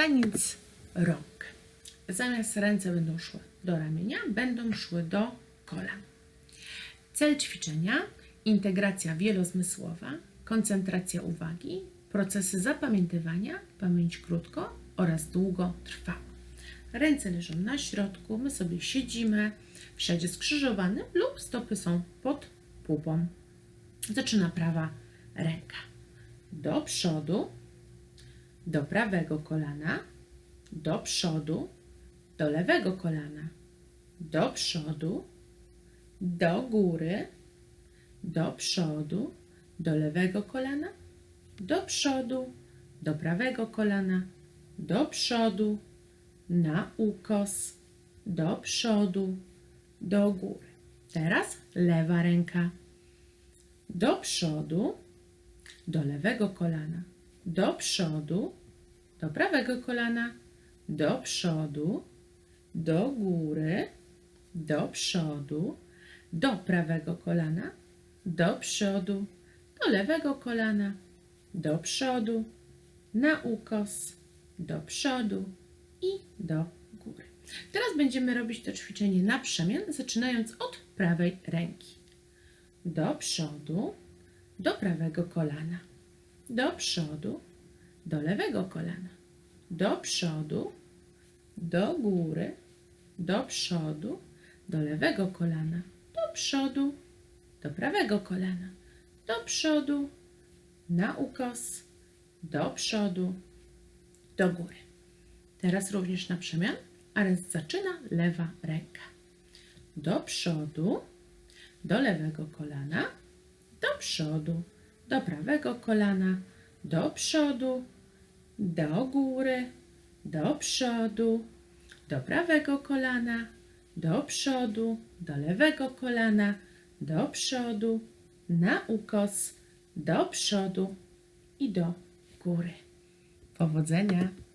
taniec rąk. Zamiast ręce będą szły do ramienia, będą szły do kolan. Cel ćwiczenia integracja wielozmysłowa, koncentracja uwagi, procesy zapamiętywania, pamięć krótko oraz długotrwała. Ręce leżą na środku, my sobie siedzimy w siadzie skrzyżowanym lub stopy są pod pupą. Zaczyna prawa ręka. Do przodu, do prawego kolana, do przodu, do lewego kolana, do przodu, do góry, do przodu, do lewego kolana, do przodu, do prawego kolana, do przodu, na ukos, do przodu, do góry. Teraz lewa ręka. Do przodu, do lewego kolana, do przodu, do prawego kolana, do przodu, do góry, do przodu, do prawego kolana, do przodu, do lewego kolana, do przodu, na ukos, do przodu i do góry. Teraz będziemy robić to ćwiczenie na przemian, zaczynając od prawej ręki. Do przodu, do prawego kolana, do przodu, do lewego kolana, do przodu, do góry, do przodu, do lewego kolana, do przodu, do prawego kolana, do przodu, na ukos, do przodu, do góry. Teraz również na przemian, ale zaczyna lewa ręka. Do przodu, do lewego kolana, do przodu, do prawego kolana, do przodu, do góry, do przodu, do prawego kolana, do przodu, do lewego kolana, do przodu, na ukos, do przodu i do góry. Powodzenia!